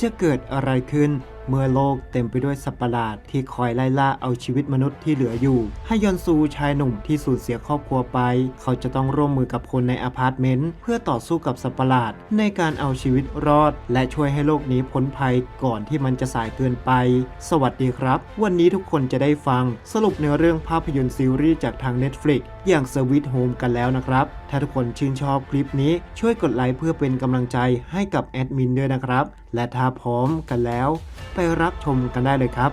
จะเกิดอะไรขึ้น เมื่อโลกเต็มไปด้วยสัตว์ประหลาดที่คอยไล่ล่าเอาชีวิตมนุษย์ที่เหลืออยู่ ให้ยอนซูชายหนุ่มที่สูญเสียครอบครัวไป เขาจะต้องร่วมมือกับคนในอพาร์ตเมนต์เพื่อต่อสู้กับสัตว์ประหลาดในการเอาชีวิตรอด และช่วยให้โลกนี้พ้นภัยก่อนที่มันจะสายเกินไป สวัสดีครับ วันนี้ทุกคนจะได้ฟัง สรุปในเรื่องภาพยนตร์ซีรีส์จากทาง Netflix อย่าง s w e e t Home กันแล้วนะครับ ถ้าทุกคนชื่นชอบคลิปนี้ช่วยกดไลค์เพื่อเป็นกำลังใจให้กับแอดมินด้วยนะครับ และถ้าพร้อมกันแล้วไปรับชมกันได้เลยครับ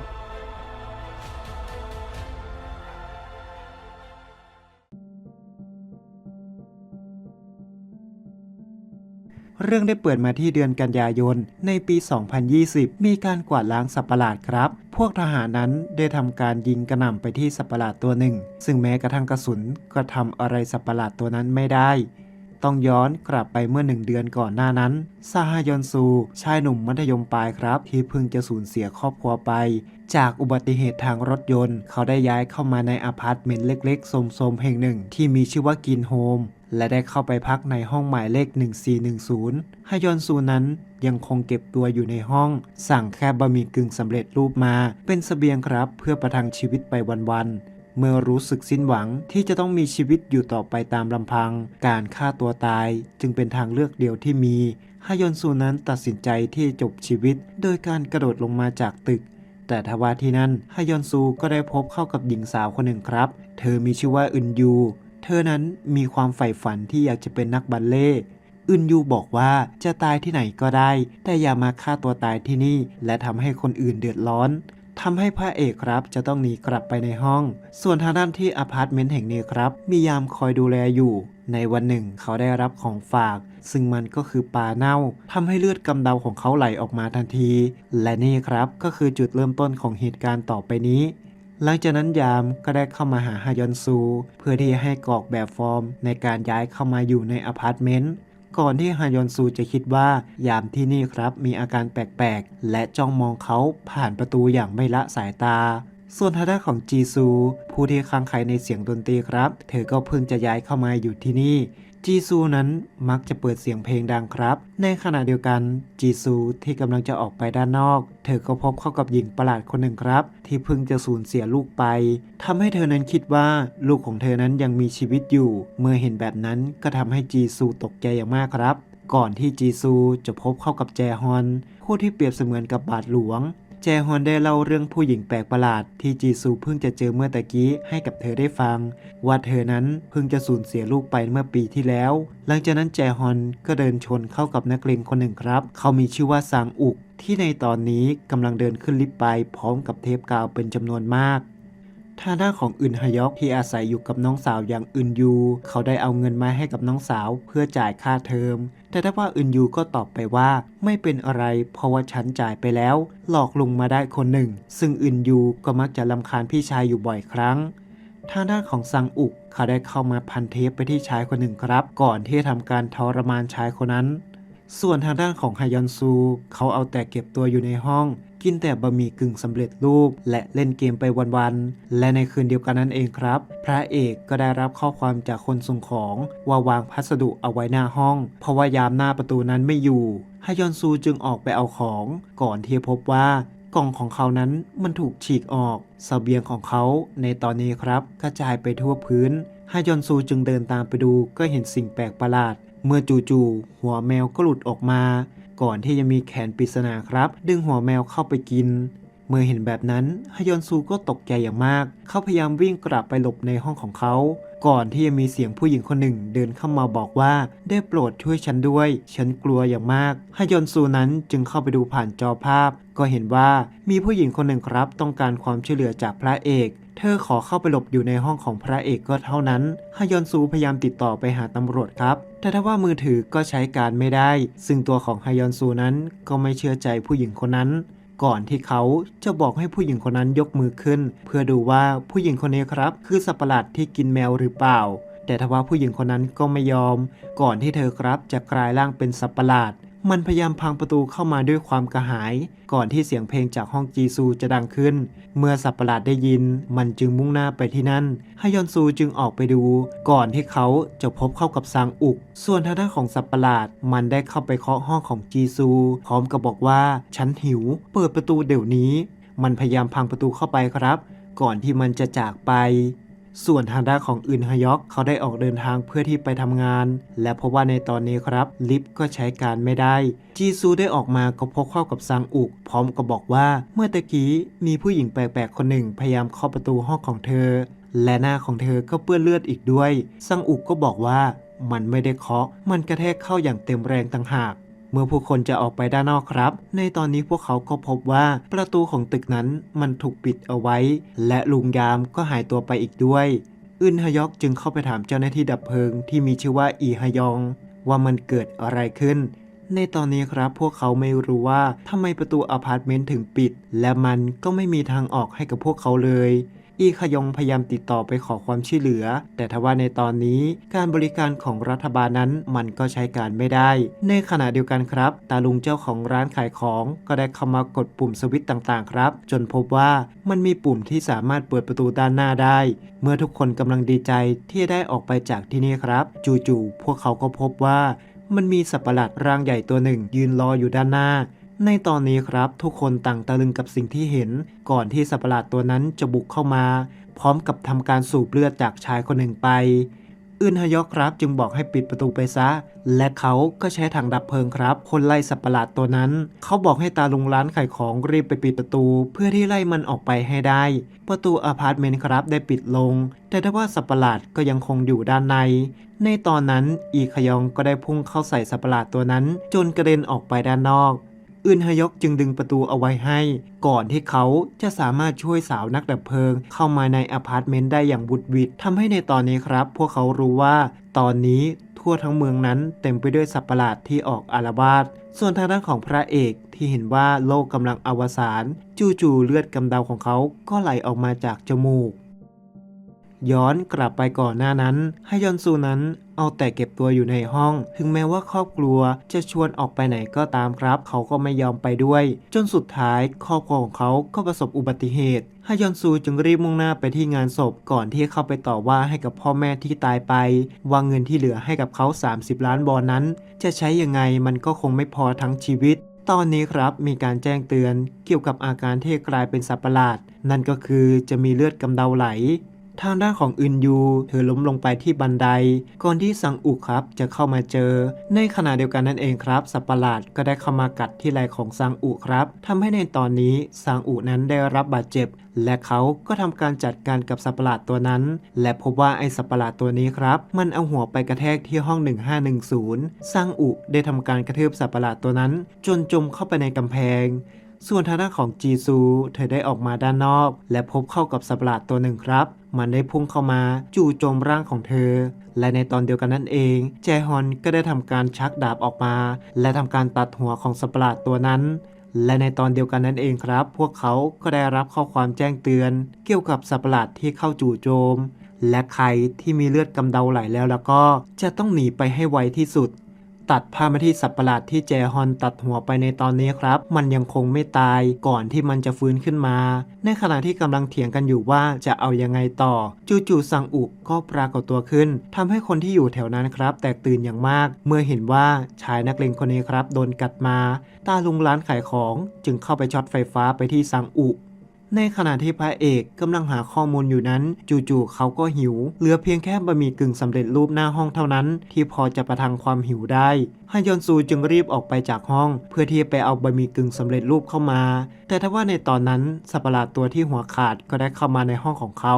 เรื่องได้เปิดมาที่เดือนกันยายน ในปี 2020 มีการกวาดล้างสัตว์ประหลาดครับ พวกทหารนั้นได้ทำการยิงกระหน่ำไปที่สัตว์ประหลาดตัวหนึ่ง ซึ่งแม้กระทั่งกระสุนก็ทำอะไรสัตว์ประหลาดตัวนั้นไม่ได้ ต้องย้อนกลับไปเมื่อหนึ่งเดือนก่อนหน้านั้นซาฮายอนซู ชายหนุ่มมัธยมปลายครับ ที่เพิ่งจะสูญเสียครอบครัวไป จากอุบัติเหตุทางรถยนต์ เขาได้ย้ายเข้ามาในอพาร์ตเมนต์เล็กๆโสมๆแห่งหนึ่ง ที่มีชื่อว่ากินโฮมและได้เข้าไปพักในห้องหมายเลข 1410ฮายอนซูนั้นยังคงเก็บตัวอยู่ในห้อง สั่งแค่บะหมี่กึ่งสำเร็จรูปมา เป็นเสบียงครับ เพื่อประทังชีวิตไปวันๆ เมื่อรู้สึกสิ้นหวังที่จะต้องมีชีวิตอยู่ต่อไปตามลำพัง การฆ่าตัวตายจึงเป็นทางเลือกเดียวที่มีฮายอนซูนั้นตัดสินใจที่จบชีวิต โดยการกระโดดลงมาจากตึก แต่ทว่าที่นั่นฮายอนซูก็ได้พบเข้ากับหญิงสาวคนหนึ่งครับ เธอมีชื่อว่าอึนยู เธอนั้นมีความใฝ่ฝันที่อยากจะเป็นนักบัลเล่อึนยูบอกว่าจะตายที่ไหนก็ได้ แต่อย่ามาฆ่าตัวตายที่นี่ และทำให้คนอื่นเดือดร้อน ทำให้พระเอกครับจะต้องหนีกลับไปในห้อง ส่วนทางด้านที่อพาร์ตเมนต์แห่งนี้ครับ มียามคอยดูแลอยู่ ในวันหนึ่งเขาได้รับของฝาก ซึ่งมันก็คือปลาเน่าทำให้เลือดกำเดาของเขาไหลออกมาทันที และนี่ครับก็คือจุดเริ่มต้นของเหตุการณ์ต่อไปนี้หลังจากนั้นยามก็ได้เข้ามาหาฮายอนซู เพื่อที่ให้กรอกแบบฟอร์มในการย้ายเข้ามาอยู่ในอพาร์ตเมนต์ ก่อนที่ฮายอนซูจะคิดว่ายามที่นี่ครับมีอาการแปลกๆ และจ้องมองเขาผ่านประตูอย่างไม่ละสายตา ส่วนทางด้านของจีซู ผู้ที่ค้างไขในเสียงดนตรีครับ เธอก็เพิ่งจะย้ายเข้ามาอยู่ที่นี่ จีซูนั้นมักจะเปิดเสียงเพลงดังครับ ในขณะเดียวกันจีซูที่กำลังจะออกไปด้านนอก เธอก็พบเข้ากับหญิงประหลาดคนหนึ่งครับ ที่เพิ่งจะสูญเสียลูกไปทำให้เธอนั้นคิดว่าลูกของเธอนั้นยังมีชีวิตอยู่ เมื่อเห็นแบบนั้นก็ทำให้จีซูตกใจอย่างมากครับ ก่อนที่จีซูจะพบเข้ากับแจฮอนผู้ที่เปรียบเสมือนกับบาทหลวง แจฮอนได้เล่าเรื่องผู้หญิงแปลกประหลาดที่จีซูเพิ่งจะเจอเมื่อตะกี้ให้กับเธอได้ฟัง ว่าเธอนั้นเพิ่งจะสูญเสียลูกไปเมื่อปีที่แล้ว หลังจากนั้นแจฮอนก็เดินชนเข้ากับนักเลงคนหนึ่งครับ เขามีชื่อว่าซางอุก ที่ในตอนนี้กำลังเดินขึ้นลิฟต์ไปพร้อมกับเทปกาวเป็นจำนวนมากทางด้าของอึนฮยอกที่อาศัยอยู่กับน้องสาวอย่างอึนยู เขาได้เอาเงินมาให้กับน้องสาวเพื่อจ่ายค่าเทอม แต่ถ้าว่าอึนยูก็ตอบไปว่าไม่เป็นอะไรเพราะว่าฉันจ่ายไปแล้ว หลอกลุงมาได้คนหนึ่ง ซึ่งอึนยูก็มักจะลำคาญพี่ชายอยู่บ่อยครั้งทางด้านของซังอุกเขาได้เข้ามาพันเทปไปที่ชายคนหนึ่งครับ ก่อนที่จะทำการทรมานชายคนนั้น ส่วนทางด้านของฮยอนซู เขาเอาแต่เก็บตัวอยู่ในห้อง กินแต่บะหมี่กึ่งสำเร็จรูป และเล่นเกมไปวันๆ และในคืนเดียวกันนั้นเองครับ พระเอกก็ได้รับข้อความจากคนส่งของว่าวางพัสดุเอาไว้หน้าห้อง เพราะว่ายามหน้าประตูนั้นไม่อยู่ฮยอนซูจึงออกไปเอาของ ก่อนที่พบว่ากล่องของเขานั้นมันถูกฉีกออกเสบียงของเขาในตอนนี้ครับ กระจายไปทั่วพื้นฮยอนซูจึงเดินตามไปดูก็เห็นสิ่งแปลกประหลาด เมื่อจู่ๆหัวแมวก็หลุดออกมา ก่อนที่จะมีแขนปริศนาครับ ดึงหัวแมวเข้าไปกิน เมื่อเห็นแบบนั้นฮยอนซูก็ตกใจอย่างมาก เขาพยายามวิ่งกลับไปหลบในห้องของเขา ก่อนที่จะมีเสียงผู้หญิงคนหนึ่งเดินเข้ามาบอกว่า ได้โปรดช่วยฉันด้วย ฉันกลัวอย่างมากฮยอนซูนั้นจึงเข้าไปดูผ่านจอภาพ ก็เห็นว่ามีผู้หญิงคนหนึ่งครับ ต้องการความช่วยเหลือจากพระเอก เธอขอเข้าไปหลบอยู่ในห้องของพระเอกก็เท่านั้นฮยอนซูพยายามติดต่อไปหาตำรวจครับ แต่ถ้าว่ามือถือก็ใช้การไม่ได้ ซึ่งตัวของฮยอนซูนั้นก็ไม่เชื่อใจผู้หญิงคนนั้น ก่อนที่เขาจะบอกให้ผู้หญิงคนนั้นยกมือขึ้น เพื่อดูว่าผู้หญิงคนนี้ครับ คือสัตว์ประหลาดที่กินแมวหรือเปล่า แต่ทว่าผู้หญิงคนนั้นก็ไม่ยอม ก่อนที่เธอครับจะกลายร่างเป็นสัตว์ประหลาด มันพยายามพังประตูเข้ามาด้วยความกระหาย ก่อนที่เสียงเพลงจากห้องจีซูจะดังขึ้น เมื่อสัตว์ประหลาดได้ยิน มันจึงมุ่งหน้าไปที่นั่นฮยอนซูจึงออกไปดู ก่อนที่เขาจะพบเข้ากับซางอุก ส่วนทางด้านของสัตว์ประหลาด มันได้เข้าไปเคาะห้องของจีซู พร้อมกับบอกว่าฉันหิว เปิดประตูเดี๋ยวนี้ มันพยายามพังประตูเข้าไปครับ ก่อนที่มันจะจากไป ส่วนทางด้านของอึนฮยอกเขาได้ออกเดินทางเพื่อที่ไปทำงาน และพบว่าในตอนนี้ครับ ลิฟต์ก็ใช้การไม่ได้ จีซูได้ออกมาก็พบเข้ากับซางอุก พร้อมกับบอกว่าเมื่อตะกี้มีผู้หญิงแปลกๆ คนหนึ่งพยายามเคาะประตูห้องของเธอ และหน้าของเธอก็เปื้อนเลือดอีกด้วย ซังอุกก็บอกว่ามันไม่ได้เคาะ มันกระแทกเข้าอย่างเต็มแรงต่างหาก มื่อผู้คนจะออกไปด้านนอกครับ ในตอนนี้พวกเขาก็พบว่าประตูของตึกนั้นมันถูกปิดเอาไว้ และลุงยามก็หายตัวไปอีกด้วยอึนฮยอกจึงเข้าไปถามเจ้าหน้าที่ดับเพลิงที่มีชื่อว่าอีฮยอง ว่ามันเกิดอะไรขึ้น ในตอนนี้ครับพวกเขาไม่รู้ว่าทำไมประตูอพาร์ตเมนต์ถึงปิด และมันก็ไม่มีทางออกให้กับพวกเขาเลย อีขยองพยายามติดต่อไปขอความช่วยเหลือ แต่ทว่าในตอนนี้การบริการของรัฐบาลนั้นมันก็ใช้การไม่ได้ ในขณะเดียวกันครับ ตาลุงเจ้าของร้านขายของก็ได้เข้ามากดปุ่มสวิตช์ต่างๆ ครับ จนพบว่ามันมีปุ่มที่สามารถเปิดประตูด้านหน้าได้ เมื่อทุกคนกำลังดีใจที่ได้ออกไปจากที่นี่ครับ จู่ๆพวกเขาก็พบว่ามันมีสัตว์ประหลาดร่างใหญ่ตัวหนึ่ง ยืนรออยู่ด้านหน้า ในตอนนี้ครับทุกคนต่างตะลึงกับสิ่งที่เห็น ก่อนที่สัตว์ประหลาดตัวนั้นจะบุกเข้ามา พร้อมกับทำการสูบเลือดจากชายคนหนึ่งไปอึนฮยอกครับจึงบอกให้ปิดประตูไปซะ และเขาก็ใช้ถังดับเพลิงครับ คนไล่สัตว์ประหลาดตัวนั้น เขาบอกให้ตาลุงร้านขายของรีบไปปิดประตู เพื่อที่ไล่มันออกไปให้ได้ ประตูอพาร์ตเมนต์ครับได้ปิดลง แต่ถ้าว่าสัตว์ประหลาดก็ยังคงอยู่ด้านใน ในตอนนั้นอีขยองก็ได้พุ่งเข้าใส่สัตว์ประหลาดตัวนั้น จนกระเด็นออกไปด้านนอก อึนฮยอกจึงดึงประตูเอาไว้ให้ ก่อนที่เขาจะสามารถช่วยสาวนักดับเพลิง เข้ามาในอพาร์ตเมนต์ได้อย่างบุดวิดทำให้ในตอนนี้ครับ พวกเขารู้ว่าตอนนี้ทั่วทั้งเมืองนั้นเต็มไปด้วยสัตว์ประหลาดที่ออกอาละวาดส่วนทางด้านของพระเอกที่เห็นว่าโลกกำลังอวสานจู่ๆเลือดกำเดาของเขาก็ไหลออกมาจากจมูกย้อนกลับไปก่อนหน้านั้นฮยอนซูนั้น เอาแต่เก็บตัวอยู่ในห้อง ถึงแม้ว่าครอบครัวจะชวนออกไปไหนก็ตามครับ เขาก็ไม่ยอมไปด้วย จนสุดท้ายครอบครัวของเขาก็ประสบอุบัติเหตุฮยอนซูจึงรีบมุ่งหน้าไปที่งานศพก่อนที่เข้าไปต่อว่าให้กับพ่อแม่ที่ตายไป ว่าเงินที่เหลือให้กับเขา 30 ล้านบอลนั้น จะใช้ยังไงมันก็คงไม่พอทั้งชีวิต ตอนนี้ครับมีการแจ้งเตือนเกี่ยวกับอาการที่กลายเป็นสัตว์ประหลาด นั่นก็คือจะมีเลือดกำเดาไหล ทางด้านของอึนยู เธอล้มลงไปที่บันได ก่อนที่ซังอุครับจะเข้ามาเจอ ในขณะเดียวกันนั่นเองครับ สัตว์ประหลาดก็ได้เข้ามากัดที่ไหล่ของซังอุครับทำให้ในตอนนี้ซังอุนั้นได้รับบาดเจ็บ และเขาก็ทำการจัดการกับสัตว์ประหลาดตัวนั้น และพบว่าไอสัตว์ประหลาดตัวนี้ครับ มันเอาหัวไปกระแทกที่ห้อง 1510ซังอุได้ทำการกระทืบสัตว์ประหลาดตัวนั้น จนจมเข้าไปในกำแพงส่วนทางด้านของจีซู เธอได้ออกมาด้านนอก และพบเข้ากับสัปหลาดตัวหนึ่งครับมันได้พุ่งเข้ามาจู่โจมร่างของเธอ และในตอนเดียวกันนั่นเอง แจฮอนก็ได้ทำการชักดาบออกมา และทำการตัดหัวของสัตว์ประหลาดตัวนั้น และในตอนเดียวกันนั่นเองครับ พวกเขาก็ได้รับข้อความแจ้งเตือน เกี่ยวกับสัตว์ประหลาดที่เข้าจู่โจม และใครที่มีเลือดกำเดาไหลแล้วแล้วก็จะต้องหนีไปให้ไวที่สุด ตัดภาพมาที่สัตว์ประหลาดที่แจฮอนตัดหัวไปในตอนนี้ครับ มันยังคงไม่ตายก่อนที่มันจะฟื้นขึ้นมา ในขณะที่กำลังเถียงกันอยู่ว่าจะเอายังไงต่อ จู่ๆซังอุกก็ปรากฏตัวขึ้นทำให้คนที่อยู่แถวนั้นครับ แตกตื่นอย่างมาก เมื่อเห็นว่าชายนักเลงคนนี้ครับ โดนกัดมา ตาลุงร้านขายของจึงเข้าไปช็อตไฟฟ้าไปที่ซังอุ ในขณะที่พระเอกกำลังหาข้อมูลอยู่นั้น จู่ๆเขาก็หิว เหลือเพียงแค่บะหมี่กึ่งสำเร็จรูปหน้าห้องเท่านั้น ที่พอจะประทังความหิวได้ฮยอนซูจึงรีบออกไปจากห้อง เพื่อที่จะไปเอาบะหมี่กึ่งสำเร็จรูปเข้ามา แต่ทว่าในตอนนั้นสัปหลาดตัวที่หัวขาดก็ได้เข้ามาในห้องของเขา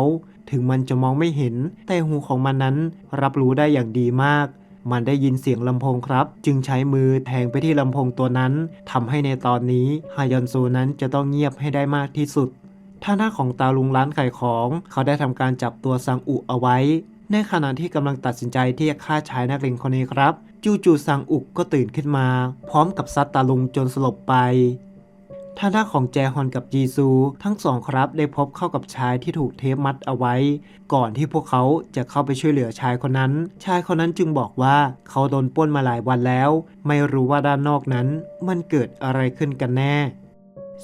ถึงมันจะมองไม่เห็น แต่หูของมันนั้นรับรู้ได้อย่างดีมาก มันได้ยินเสียงลำโพงครับ จึงใช้มือแทงไปที่ลำโพงตัวนั้นทำให้ในตอนนี้ฮายอนซูนั้นจะต้องเงียบให้ได้มากที่สุดท่างด้าของตาลุงร้านขายของ เขาได้ทำการจับตัวซังอุเอาไว้ ในขณะที่กำลังตัดสินใจที่จะฆ่าชายนักเลงคนนี้ครับ จู่ๆซังอุกก็ตื่นขึ้นมา พร้อมกับซัดตาลุงจนสลบไป ทางด้านของแจฮอนกับจีซู ทั้งสองครับได้พบเข้ากับชายที่ถูกเทปมัดเอาไว้ ก่อนที่พวกเขาจะเข้าไปช่วยเหลือชายคนนั้น ชายคนนั้นจึงบอกว่าเขาโดนป้นมาหลายวันแล้ว ไม่รู้ว่าด้านนอกนั้น มันเกิดอะไรขึ้นกันแน่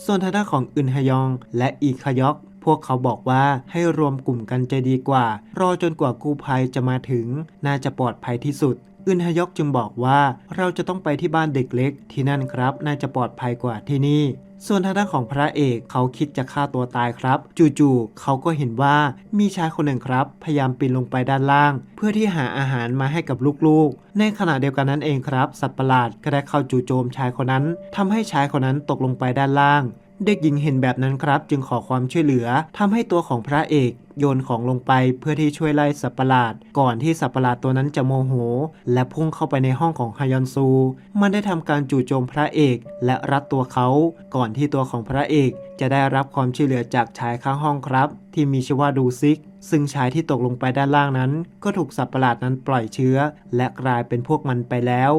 ส่วนทางด้านของอึนฮยอง และอีคยอกพวกเขาบอกว่าให้รวมกลุ่มกันจะดีกว่า รอจนกว่ากู้ภัยจะมาถึง น่าจะปลอดภัยที่สุด อึนฮยอกจึงบอกว่าเราจะต้องไปที่บ้านเด็กเล็ก ที่นั่นครับ น่าจะปลอดภัยกว่าที่นี่ ส่วนทางด้านของพระเอกเขาคิดจะฆ่าตัวตายครับ จู่ๆเขาก็เห็นว่ามีชายคนหนึ่งครับ พยายามปีนลงไปด้านล่าง เพื่อที่หาอาหารมาให้กับลูกๆ ในขณะเดียวกันนั้นเองครับ สัตว์ประหลาดก็ได้เข้าจู่โจมชายคนนั้นทำให้ชายคนนั้นตกลงไปด้านล่างเด็กหญิงเห็นแบบนั้นครับ จึงขอความช่วยเหลือทำให้ตัวของพระเอก โยนของลงไปเพื่อที่ช่วยไล่สัตว์ประหลาด ก่อนที่สัตว์ประหลาดตัวนั้นจะโมโห และพุ่งเข้าไปในห้องของฮยอนซู มันได้ทำการจู่โจมพระเอก และรัดตัวเขา ก่อนที่ตัวของพระเอก จะได้รับความช่วยเหลือจากชายข้างห้องครับ ที่มีชื่อว่าดูซิกซึ่งชายที่ตกลงไปด้านล่างนั้น ก็ถูกสัตว์ประหลาดนั้นปล่อยเชื้อ และกลายเป็นพวกมันไปแล้ว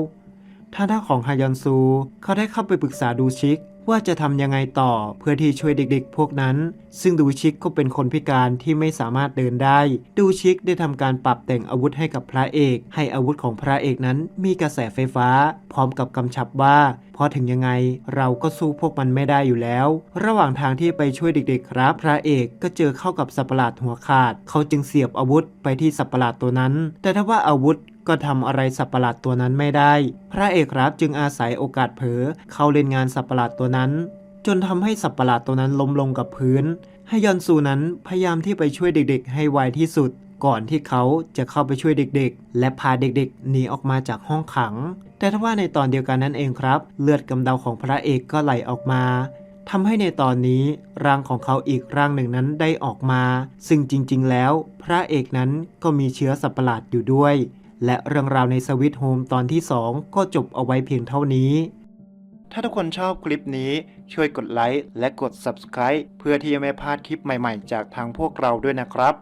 ทางด้านของฮยอนซู เขาได้เข้าไปปรึกษาดูชิก ว่าจะทำยังไงต่อเพื่อที่ช่วยเด็กๆ พวกนั้น ซึ่งดูชิกก็เป็นคนพิการที่ไม่สามารถเดินได้ ดูชิกได้ทำการปรับแต่งอาวุธให้กับพระเอก ให้อาวุธของพระเอกนั้นมีกระแสไฟฟ้า พร้อมกับกำชับว่าพอถึงยังไงเราก็สู้พวกมันไม่ได้อยู่แล้ว ระหว่างทางที่ไปช่วยเด็กๆครับพระเอกก็เจอเข้ากับสัปหลาดหัวขาด เขาจึงเสียบอาวุธไปที่สัปหลาดตัวนั้น แต่ถ้าว่าอาวุธ ก็ทำอะไรสัตว์ประหลาดตัวนั้นไม่ได้ พระเอกรับจึงอาศัยโอกาสเผลอเข้าเล่นงานสัตว์ประหลาดตัวนั้น จนทำให้สัตว์ประหลาดตัวนั้นล้มลงกับพื้น ให้ยอนซูนั้นพยายามที่ไปช่วยเด็กๆ ให้ไวที่สุด ก่อนที่เขาจะเข้าไปช่วยเด็กๆ และพาเด็กๆ หนีออกมาจากห้องขัง แต่ถ้าว่าในตอนเดียวกันนั่นเองครับ เลือดกำเดาของพระเอกก็ไหลออกมาทำให้ในตอนนี้ร่างของเขาอีกร่างหนึ่งนั้นได้ออกมา ซึ่งจริงๆ แล้ว พระเอกนั้นก็มีเชื้อสัตว์ประหลาดอยู่ด้วย และเรื่องราวในสวิตโฮมตอนที่ 2 ก็จบเอาไว้เพียงเท่านี้ ถ้าทุกคนชอบคลิปนี้ช่วยกดไลค์และกด Subscribe เพื่อที่จะไม่พลาดคลิปใหม่ๆ จากทางพวกเราด้วยนะครับ